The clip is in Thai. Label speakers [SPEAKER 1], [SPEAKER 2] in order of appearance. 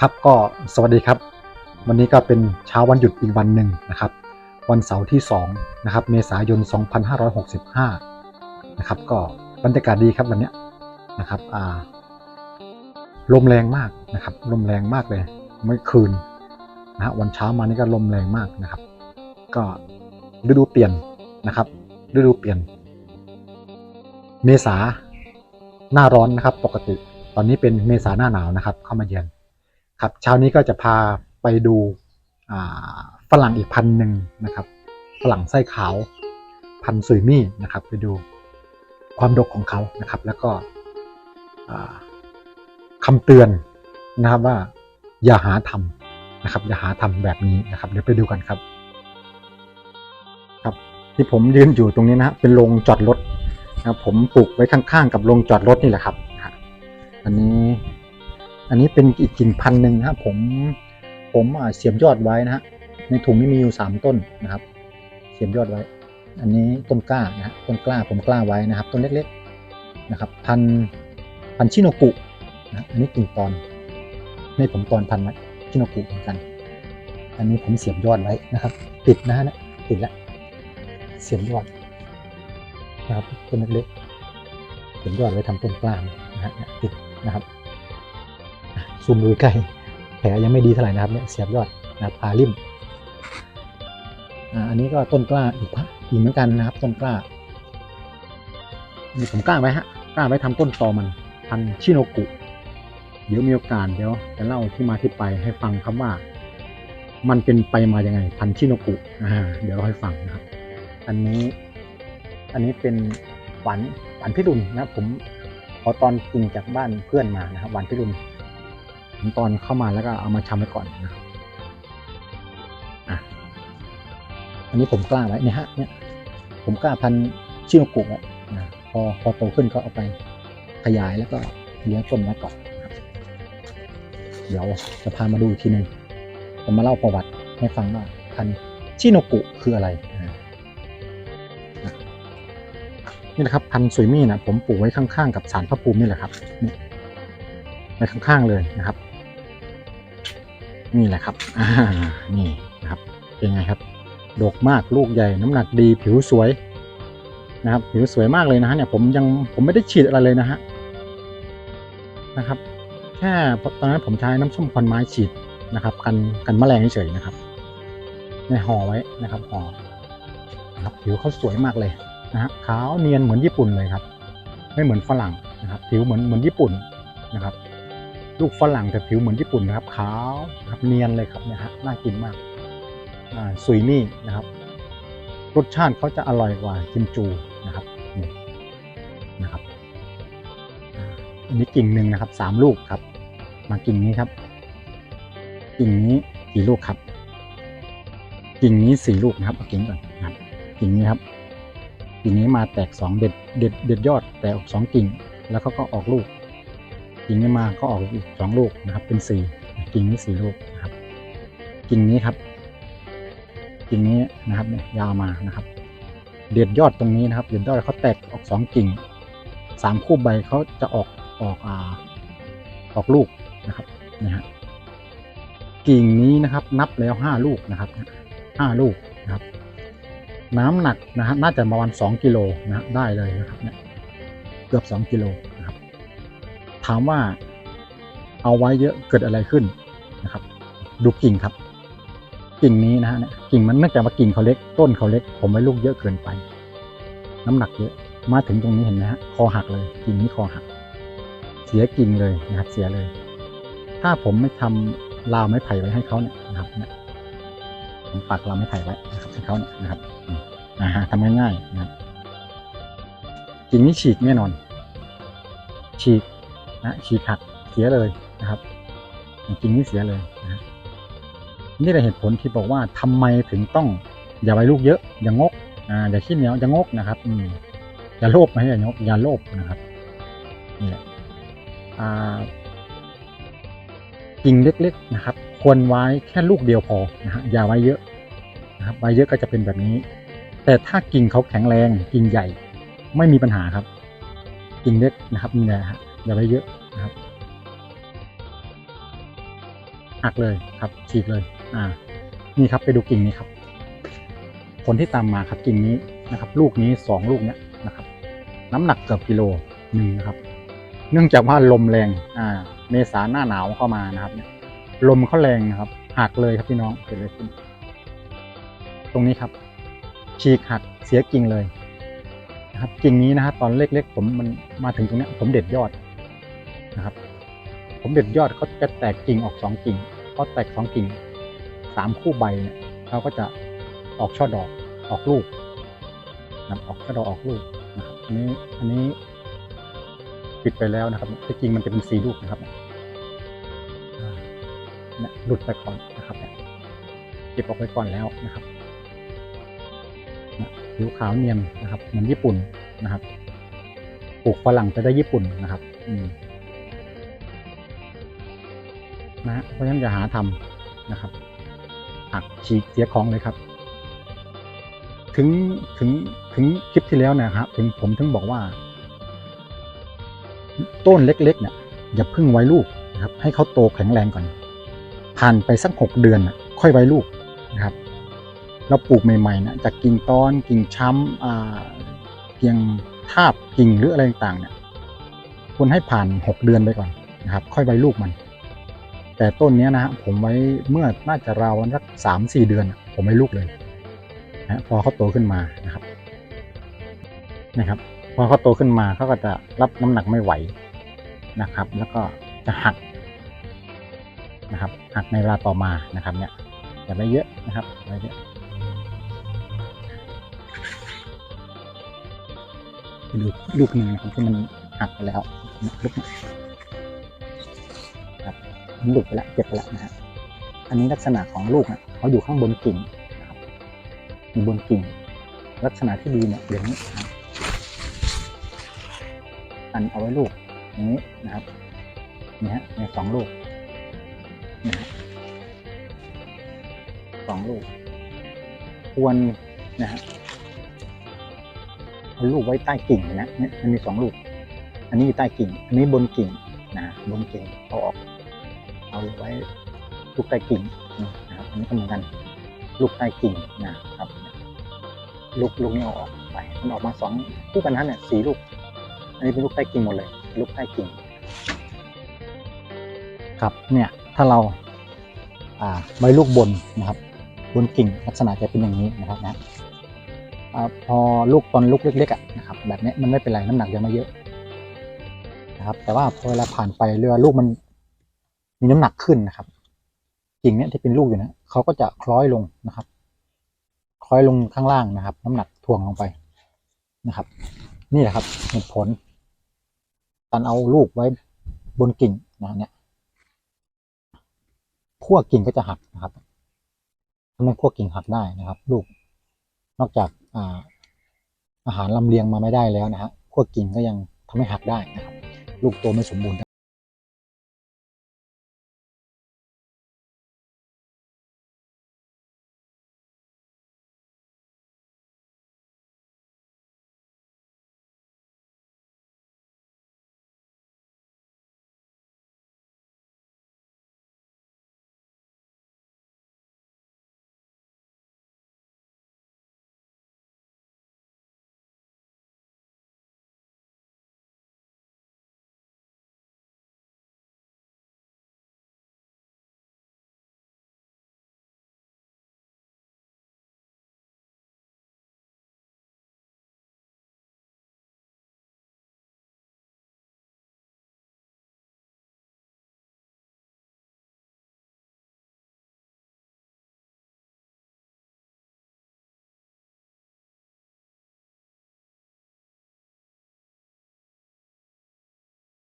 [SPEAKER 1] ครับก็สวัสดีครับ วันนี้ก็เป็นเช้าวันหยุดอีกวันหนึ่งนะครับ วันเสาร์ที่2นะครับเมษายน 2565 นะครับ ก็บรรยากาศดีครับวันนี้นะครับอ่าลมแรงมากนะครับลมแรงมากเลยเมื่อคืนนะฮะวันเช้ามานี่ก็ลมแรงมากนะครับ ก็ฤดูเปลี่ยนนะครับฤดูเปลี่ยน เมษาหน้าร้อนนะครับ ปกติ ตอนนี้เป็นเมษาหน้าหนาวนะครับ เข้ามาเยือน ครับเช้านี้ก็จะพาไปดูฝรั่งอีกพันหนึ่งนะครับฝรั่งไส้ขาวพันธุ์ซุยมี่นะครับ ไปดูความดกของเขานะครับ แล้วก็อ่าคำเตือนนะครับว่าอย่าหาทำนะครับ อย่าหาทำแบบนี้นะครับ เดี๋ยวไปดูกันครับ ครับที่ผมยืนอยู่ตรงนี้นะเป็นโรงจอดรถนะครับผมปลูกไว้ข้างๆ กับโรงจอดรถนี่แหละครับอันนี้ อันนี้เป็นอีกกิ่งพันธุ์หนึ่งนะครับผมผมเสียบยอดไว้นะฮะในถุงนี้มีอยู่สามต้นนะครับ เสียบยอดไว้ อันนี้ต้นกล้านะฮะต้นกล้าผมกล้าไว้นะครับ ต้นเล็กๆนะครับ พันพันชิโนกุนะอันนี้กิ่งตอนในผมตอนพันไว้ชิโนกุเหมือนกัน อันนี้ผมเสียบยอดไว้นะครับ ติดนะฮะติดแล้วเสียบยอดนะครับต้นเล็กๆเสียบยอดไว้ทำต้นกล้านะฮะติดนะครับ ซูมดูใกล้แผลยังไม่ดีเท่าไหร่นะครับเนี่ยเสียบยอดนะพาริมอันนี้ก็ต้นกล้าอีกพะอีกเหมือนกันนะครับ ต้นกล้านี่ผมกล้าไว้ฮะกล้าไว้ทำต้นตอมันพันชิโนกุ เดี๋ยวมีโอกาสเดี๋ยวจะเล่าที่มาที่ไปให้ฟังครับว่า มันเป็นไปมายังไง พันชิโนกุอ่าเดี๋ยวเราให้ฟังนะครับ อันนี้ อันนี้เป็นหวานหวานพิรุณนะครับผมขอตอนกินจากบ้านเพื่อนมานะครับหวานพิรุณ ผมตอนเข้ามาแล้วก็เอามาชำไว้ก่อนนะครับอันนี้ผมกล้าไว้เนี่ยฮะเนี่ยผมกล้าพันชิโนกุไว้นะพอพอโตขึ้นก็เอาไปขยายแล้วก็เลี้ยงต้นไว้ก่อนนะเดี๋ยวจะพามาดูอีกทีหนึ่งจะมาเล่าประวัติให้ฟังว่าพันชิโนกุคืออะไรนี่นะครับพันสุยมี่นะผมปลูกไว้ข้างๆ กับสารพระภูมินี่แหละครับนี่ไว้ข้างๆเลยนะครับ นี่แหละครับอ่านี่นะครับเป็นไงครับดกมากลูกใหญ่น้ำหนักดีผิวสวยนะครับ ผิวสวยมากเลยนะฮะเนี่ยผมยังผมไม่ได้ฉีดอะไรเลยนะฮะนะครับ แค่ตอนนั้นผมใช้น้ำส้มควันไม้ฉีดนะครับ กันกันแมลงเฉยๆนะครับในห่อไว้นะครับห่อนะครับผิวเขาสวยมากเลยนะฮะขาวเนียนเหมือนญี่ปุ่นเลยครับ ไม่เหมือนฝรั่งนะครับ ผิวเหมือนเหมือนญี่ปุ่นนะครับ ลูกฝรั่งแต่ผิวเหมือนญี่ปุ่นนะครับขาวครับเนียนเลยครับเนี่ยฮะน่ากินมากอ่าซุยมี่นะครับรสชาติเขาจะอร่อยกว่ากิมจูนะครับนี่นะครับอันนี้กิ่งหนึ่งนะครับสามลูกครับ มากิ่งนี้ครับ กิ่งนี้กี่ลูกครับ กิ่งนี้สี่ลูกนะครับเอากิ่งก่อนนะครับกิ่งนี้ครับกิ่งนี้มาแตกสองเด็ดเด็ดเด็ดยอดแตกออกสองกิ่ง แล้วเขาก็ออกลูก กิ่งนี้มาก็ออกอีกสองลูกนะครับ เป็นสี่กิ่งนี้สี่ลูกนะครับ กิ่งนี้ครับ กิ่งนี้นะครับเนี่ยยาวมานะครับเด็ดยอดตรงนี้นะครับเด็ดยอดเขาแตกออกสองกิ่งสามคู่ใบเขาจะออกออกอ่าออกลูกนะครับนี่ฮะกิ่งนี้นะครับนับแล้วห้าลูกนะครับห้าลูกนะครับ น้ำหนักนะฮะน่าจะประมาณ2กิโลนะได้เลยนะครับเนี่ยเกือบ2กิโลนะ ถามว่าเอาไว้เยอะเกิดอะไรขึ้นนะครับ ดูกิ่งครับ กิ่งนี้นะฮะกิ่งมันเนื่องจากว่ากิ่งเขาเล็กต้นเขาเล็ก ผมไว้ลูกเยอะเกินไป น้ำหนักเยอะมาถึงตรงนี้เห็นไหมฮะคอหักเลย กิ่งนี้คอหัก เสียกิ่งเลยนะครับ เสียเลย ถ้าผมไม่ทำราวไม้ไผ่ไว้ให้เขาเนี่ยนะครับเนี่ยผมปักราวไม้ไผ่ไว้นะครับให้เขาเนี่ยนะครับนะฮะทำง่ายๆนะครับกิ่งนี้ฉีกแน่นอน ฉีก นะฉีกหักเสียเลยนะครับกิ่งนี้เสียเลยนะนี่แหละเหตุผลที่บอกว่าทำไมถึงต้อง อย่าไว้ลูกเยอะ อย่างงกอ่าอย่าขี้เหนียวอย่างกนะครับ อืมอย่าโลภไม่ใช่อย่างกอย่าโลภนะครับนี่แหละอ่ากิ่งเล็กๆนะครับ ควรไว้แค่ลูกเดียวพอนะฮะอย่าไว้เยอะนะครับไว้เยอะก็จะเป็นแบบนี้ แต่ถ้ากิ่งเขาแข็งแรง กิ่งใหญ่ไม่มีปัญหาครับ กิ่งเล็กนะครับนี่แหละ อย่าไปเยอะนะครับหักเลยครับฉีกเลย อ่า นี่ครับไปดูกิ่งนี้ครับ ผลที่ตามมาครับกิ่งนี้นะครับ ลูกนี้สองลูกเนี้ยนะครับ น้ำหนักเกือบกิโลหนึ่งนะครับ เนื่องจากว่าลมแรง อ่า เมษาหน้าหนาวเข้ามานะครับเนี่ยลมเขาแรงนะครับหักเลยครับพี่น้องเกิดอะไรขึ้น ตรงนี้ครับ ฉีกหักเสียกิ่งเลยนะครับกิ่งนี้นะฮะตอนเล็กๆ ผมมันมาถึงตรงเนี้ยผมเด็ดยอด นะครับ ผมเด็ดยอดเขาจะแตกกิ่งออกสองกิ่งพอแตกสองกิ่งสามคู่ใบเนี่ยเขาก็จะออกช่อดอกออกลูกนะออกช่อดอกออกลูกนะครับอันนี้อันนี้ปิดไปแล้วนะครับที่จริงมันจะเป็นสีลูกนะครับเนี่ยหลุดไปก่อนนะครับเนี่ยเก็บออกไปก่อนแล้วนะครับนี่ผิวขาวเนียนนะครับเหมือนญี่ปุ่นนะครับปลูกฝรั่งจะได้ญี่ปุ่นนะครับ อืม นะเพราะฉะนั้นอย่าหาทำนะครับหักฉีกเสียของเลยครับ ถึงถึงถึงคลิปที่แล้วนะครับ ถึงผมถึงบอกว่า ต้นเล็กๆเนี่ยอย่าพิ่งไว้ลูกนะครับ ให้เขาโตแข็งแรงก่อน ผ่านไปสักหกเดือนนะค่อยไว้ลูกนะครับ เราปลูกใหม่ๆนะจากกิ่งตอนกิ่งช้ำเพียงทาบกิ่งหรืออะไรต่างๆเนี่ยควรให้ผ่านหกเดือนไปก่อนนะครับ ค่อยไว้ลูกมัน แต่ต้นนี้นะฮะผมไว้เมื่อน่าจะราวสักสามสี่เดือน ผมไว้ลูกเลยนะพอเขาโตขึ้นมานะครับนะครับ พอเขาโตขึ้นมาเขาก็จะรับน้ำหนักไม่ไหวนะครับ แล้วก็จะหักนะครับ หักในเวลาต่อมานะครับเนี่ยอย่าไปเยอะนะครับอย่าไปเยอะไปดูลูกหนึ่งนะครับที่มันหักไปแล้วลูก มันหลุดไปแล้วเจ็บไปแล้วนะฮะอันนี้ลักษณะของลูกนะเขาอยู่ข้างบนกิ่งนะครับอยู่บนกิ่ง ลักษณะที่ดีเนี่ยอย่างนี้นะอันเอาไว้ลูกอย่างนี้นะครับนี่ฮะในสองลูกนะฮะสองลูก ควรนะฮะเอาลูกไว้ใต้กิ่งนะเนี่ยมันมีสองลูก อันนี้อยู่ใต้กิ่ง อันนี้บนกิ่งนะบนกิ่งเอาออก เอาไว้ลูกใต้กิ่งนะครับอันนี้ก็เหมือนกันลูกใต้กิ่งนะครับลูกลูกนี้เอาออกไปมันออกมาสองคู่กันนะเนี่ยสี่ลูก อันนี้เป็นลูกใต้กิ่งหมดเลยลูกใต้กิ่งครับเนี่ยถ้าเราอ่าไว้ลูกบนนะครับบนกิ่งลักษณะจะเป็นอย่างนี้นะครับนะพอลูกตอนลูกเล็กๆอะนะครับแบบนี้มันไม่เป็นไรน้ำหนักยังไม่เยอะนะครับแต่ว่าพอเวลาผ่านไปเรือลูกมัน มีน้ำหนักขึ้นนะครับกิ่งเนี้ยที่เป็นลูกอยู่นะเขาก็จะคล้อยลงนะครับ คล้อยลงข้างล่างนะครับ น้ำหนักถ่วงลงไปนะครับ นี่แหละครับเหตุผลการเอาลูกไว้บนกิ่งนะเนี่ยขั้วกิ่งก็จะหักนะครับทำให้ขั้วกิ่งหักได้นะครับ ลูก นอกจากอาอาหารลำเลียงมาไม่ได้แล้วนะฮะขั้วกิ่งก็ยังทำให้หักได้นะครับ ลูกโตไม่สมบูรณ์